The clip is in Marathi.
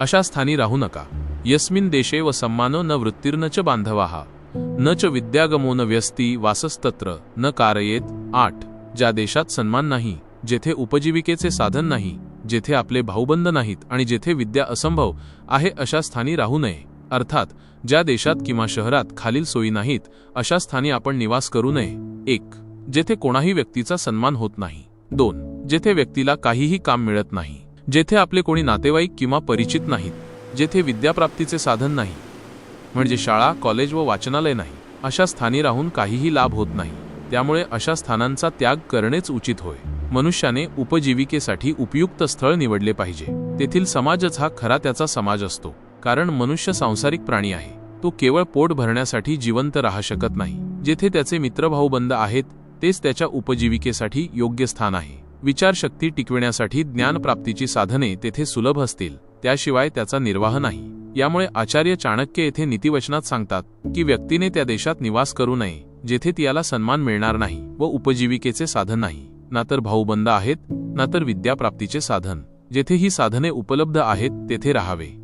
अशा स्थानी राहू नका. यस्मिन देशे व सम्मानो न वृत्तीर्न च बांधवाहा न च विद्यागमो न व्यस्ती वासस्तत्र न कारयेत. आठ. ज्या देशात सन्मान नाही जेथे उपजीविकेचे साधन नाही जेथे आपले भाऊबंद नाहीत आणि जेथे विद्या असंभव आहे अशा स्थानी राहू नये. अर्थात ज्या देशात किंवा शहरात खालील सोयी नाहीत अशा स्थानी आपण निवास करू नये. एक. जेथे कोणाही व्यक्तीचा सन्मान होत नाही. दोन. जेथे व्यक्तीला काहीही काम मिळत नाही. जेथे आपले कोणी नातेवाईक किंवा परिचित नाहीत जेथे विद्याप्राप्तीचे साधन नाही म्हणजे शाळा कॉलेज व वाचनालय नाही अशा स्थानी राहून काहीही लाभ होत नाही. त्यामुळे अशा स्थानांचा त्याग करणेच उचित होय. मनुष्याने उपजीविकेसाठी उपयुक्त स्थळ निवडले पाहिजे. तेथील समाजच हा खरा त्याचा समाज असतो कारण मनुष्य सांसारिक प्राणी आहे. तो केवळ पोट भरण्यासाठी जिवंत राहू शकत नाही. जेथे त्याचे मित्रभाऊबंद आहेत तेच त्याच्या उपजीविकेसाठी योग्य स्थान आहे. विचारशक्ती टिकविण्यासाठी ज्ञानप्राप्तीची साधने तेथे सुलभ असतील त्याशिवाय त्याचा निर्वाह नाही. यामुळे आचार्य चाणक्य येथे नीतिवचनात सांगतात की व्यक्तीने त्या देशात निवास करू नये जेथे तियाला सन्मान मिळणार नाही व उपजीविकेचे साधन नाही. ना तर भाऊबंद आहेत ना तर विद्याप्राप्तीचे साधन. जेथे ही साधने उपलब्ध आहेत तेथे राहावे.